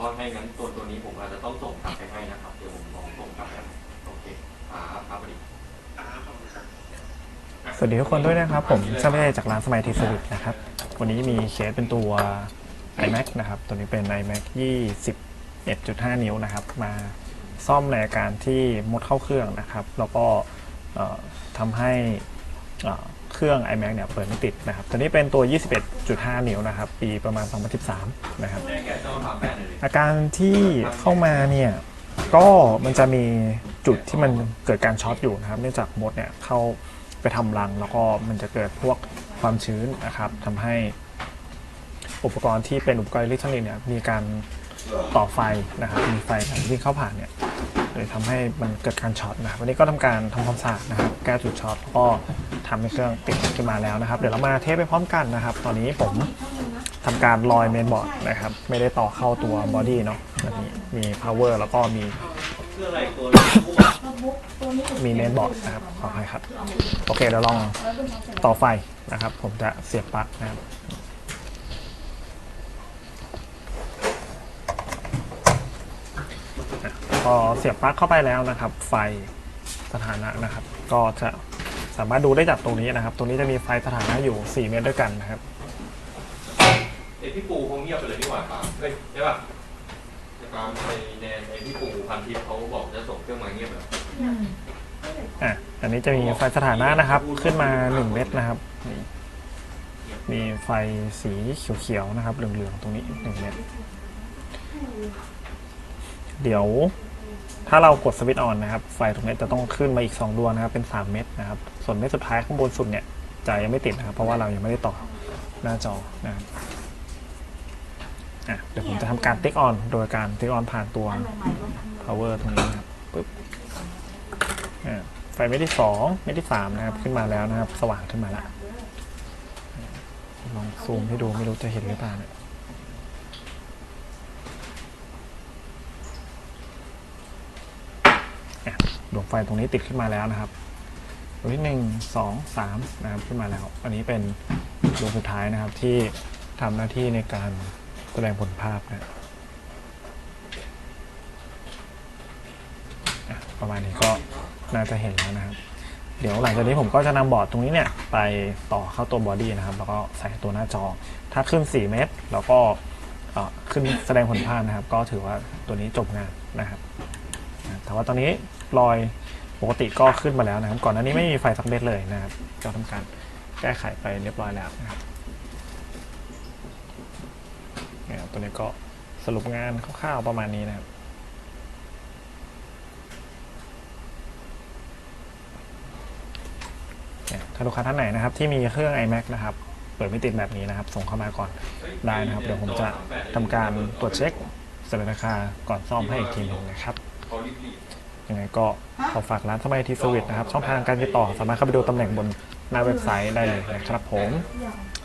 ราะว่าให้งั้นตัวตัวนี้ผมอาจจะต้องส่งกลับไปให้นะครับ เดี๋ยวผมลองส่งกลับไปให้โอเคครับครับสวัสดีสวัสดีทุกคนด้วยนะครับ ผมช่างไม่ได้จากร้านสมัยทีสวิตนะครับ วันนี้มีเคสเป็นตัว iMac นะครับ ตัวนี้เป็น iMac 21.5 นิ้วนะครับ มาซ่อมในอาการที่มดเข้าเครื่องนะครับ แล้วก็เอ่อทำให้ เครื่อง iMac เนี่ยเปิดไม่ติดนะครับตัวนี้เป็นตัว 21.5 นิ้วนะครับ ปีประมาณ 2013 นะครับอยดิอาการที่เข้ามาเนี่ยก็มันจะมีจุดที่มันเกิดการช็อตอยู่นะครับ เนื่องจากมดเนี่ยเข้าไปทำรัง แล้วก็มันจะเกิดพวกความชื้นนะครับทำให้อุปกรณ์ที่เป็นอุปกรณ์อิเล็กทรอนิกส์เนี่ยมีการต่อไฟนะครับมีไฟวิ่งเข้าผ่านเนี่ยเลยทำให้มันเกิดการช็อตนะครับวันนี้ก็ทำการทำความสะอาดนะครับแก้จุดช็อตแล้วก็ ทำให้เครื่องติดขึ้นมาแล้วนะครับ เดี๋ยวเรามาเทสไปพร้อมกันนะครับ ตอนนี้ผมทำการลอยเมนบอร์ดนะครับ ไม่ได้ต่อเข้าตัวบอดี้เนาะแบบนี้มี power แล้วก็มี มีเมนบอร์ดนะครับขออภัยครับ โอเคเดี๋ยวลองต่อไฟนะครับ ผมจะเสียบปลั๊กนะครับพอเสียบปลั๊กเข้าไปแล้วนะครับ ไฟสถานะนะครับ ก็จะ สามารถดูได้จากตรงนี้นะครับ ตรงนี้จะมีไฟสถานะอยู่ 4 เมตรด้วยกันนะครับ ไอพี่ปูคงเงียบไปเลยดีกว่าปาล์มเฮ้ยใช่ป่ะไอ้ปาล์มไปแนนไอพี่ปูพันทิพย์เขาบอกจะส่งเครื่องมาเงียบเลยอะอันนี้จะมีไฟสถานะนะครับ ขึ้นมา 1 เม็ดนะครับนี่มีไฟสีเขียวๆนะครับ เหลืองๆ ตรงนี้ 1 เม็ดเดี๋ยว ถ้าเรากดสวิตช์ออนนะครับ ไฟตรงนี้จะต้องขึ้นมาอีก 2 ดวงนะครับ เป็น 3 เม็ดนะครับ ส่วนเม็ดสุดท้ายข้างบนสุดเนี่ยจะยังไม่ติดนะครับ เพราะว่าเรายังไม่ได้ต่อหน้าจอนะครับอะเดี๋ยวผมจะทำการติ๊กออนโดยการติ๊กออนผ่านตัว power ตรงนี้นะครับปึ๊บอ่าไฟเม็ดที่สองเม็ดที่สามนะครับ ขึ้นมาแล้วนะครับ สว่างขึ้นมาแล้วลองซูมให้ดูไม่รู้จะเห็นหรือเปล่าเนี่ยอะ ดวงไฟตรงนี้ติดขึ้นมาแล้วนะครับดวงที่หนึ่งสองสามนะครับขึ้นมาแล้ว อันนี้เป็นดวงสุดท้ายนะครับที่ทำหน้าที่ในการแสดงผลภาพนะประมาณนี้ก็น่าจะเห็นแล้วนะครับ เดี๋ยวหลังจากนี้ผมก็จะนำบอร์ดตรงนี้เนี่ย ไปต่อเข้าตัวบอดี้นะครับ แล้วก็ใส่ตัวหน้าจอ ถ้าขึ้น 4 เมตร แล้วก็ขึ้นแสดงผลภาพนะครับ ก็ถือว่าตัวนี้จบงานนะครับ แต่ว่าตอนนี้ รอยปกติก็ขึ้นมาแล้วนะครับ ก่อนหน้านี้ไม่มีไฟสักเม็ดเลยนะครับก็ทำการแก้ไขไปเรียบร้อยแล้วนะครับเนี่ยตัวนี้ก็สรุปงานคร่าวๆประมาณนี้นะครับเนี่ยถ้าลูกค้าท่านไหนนะครับที่มีเครื่อง iMac นะครับเปิดไม่ติดแบบนี้นะครับ ส่งเข้ามาก่อนได้นะครับ เดี๋ยวผมจะทำการตรวจเช็คสถานราคาก่อนซ่อมให้อีกทีหนึงนะครับ ยังไงก็ขอฝากร้านสมัยทีสวิตนะครับ ช่องทางการติดต่อสามารถเข้าไปดูตำแหน่งบนหน้าเว็บไซต์ได้เลยนะครับผม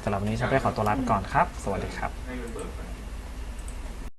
สำหรับวันนี้ฉันไปขอตัวลาไปก่อนครับ สวัสดีครับ